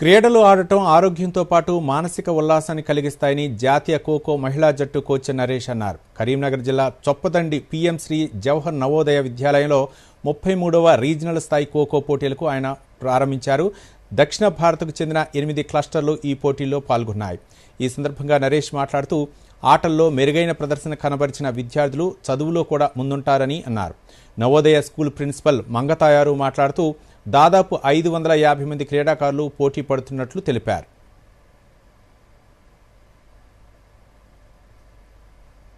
క్రీడలు ఆడటం ఆరోగ్యంతో పాటు మానసిక ఉల్లాసాన్ని కలిగిస్తాయని జాతీయ ఖోఖో మహిళా జట్టు కోచ్ నరేష్ అన్నారు. కరీంనగర్ జిల్లా చొప్పదండి పీఎం శ్రీ జవహర్ నవోదయ విద్యాలయంలో ముప్పై మూడవ రీజనల్ స్థాయి ఖోఖో పోటీలకు ఆయన ప్రారంభించారు. దక్షిణ భారత్కు చెందిన ఎనిమిది క్లస్టర్లు ఈ పోటీల్లో పాల్గొన్నాయి. ఈ సందర్భంగా నరేష్ మాట్లాడుతూ ఆటల్లో మెరుగైన ప్రదర్శన కనబరిచిన విద్యార్థులు చదువులో కూడా ముందుంటారని అన్నారు. నవోదయ స్కూల్ ప్రిన్సిపల్ మంగతాయారు మాట్లాడుతూ దాదాపు ఐదు వందల యాభై మంది క్రీడాకారులు పోటీ పడుతున్నట్లు తెలిపారు.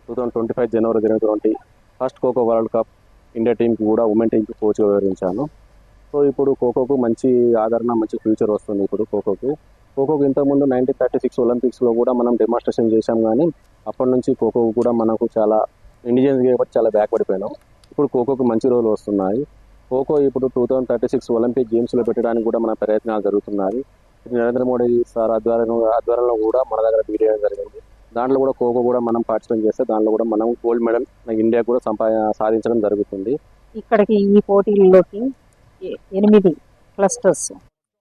టూ థౌసండ్ ట్వంటీ ఫైవ్ జనవరి జరిగినటువంటి first kho kho world cup India టీంకి కూడా ఉమెన్ టీంకి కోచ్గా వివరించాను సో ఇప్పుడు ఖోఖోకు మంచి ఆదరణ మంచి ఫ్యూచర్ వస్తుంది ఇప్పుడు ఖోఖోకు. ఖోఖోకు ఇంతకుముందు నైన్టీన్ థర్టీ సిక్స్ ఒలింపిక్స్లో కూడా మనం డెమాన్స్ట్రేషన్ చేశాం కానీ అప్పటి నుంచి ఖోఖోకు కూడా మనకు చాలా ఇండియన్స్ కాబట్టి చాలా బ్యాక్ పడిపోయినాం. ఇప్పుడు ఖోఖోకు మంచి రోజులు వస్తున్నాయి. ఖోఖో ఇప్పుడు two thousand thirty six Olympic గేమ్స్లో పెట్టడానికి కూడా మన ప్రయత్నాలు జరుగుతున్నాయి. నరేంద్ర మోడీ సార్ ఆధ్వర్యం ఆధ్వర్యంలో కూడా మన దగ్గర తీయడం జరిగింది. దాంట్లో కూడా ఖోఖో కూడా మనం పార్టిసిపేట్ చేస్తే దాంట్లో కూడా మనం గోల్డ్ మెడల్ ఇండియా కూడా సంపా సాధించడం జరుగుతుంది. ఇక్కడికి ఈ పోటీల్లోకి ఎనిమిది క్లస్టర్స్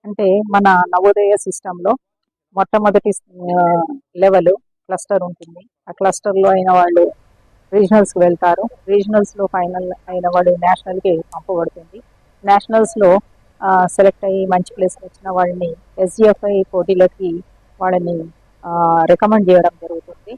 అంటే మన నవోదయ సిస్టంలో మొట్టమొదటి లెవెల్ క్లస్టర్ ఉంటుంది. ఆ క్లస్టర్లో అయిన వాళ్ళు రీజనల్స్కి వెళ్తారు. రీజనల్స్లో ఫైనల్ అయిన వాడు నేషనల్కి పంపబడుతుంది. నేషనల్స్లో సెలెక్ట్ అయ్యి మంచి ప్లేస్ వచ్చిన వాళ్ళని ఎస్జిఎఫ్ఐ పోటీలకి వాళ్ళని రికమెండ్ చేయడం జరుగుతుంది.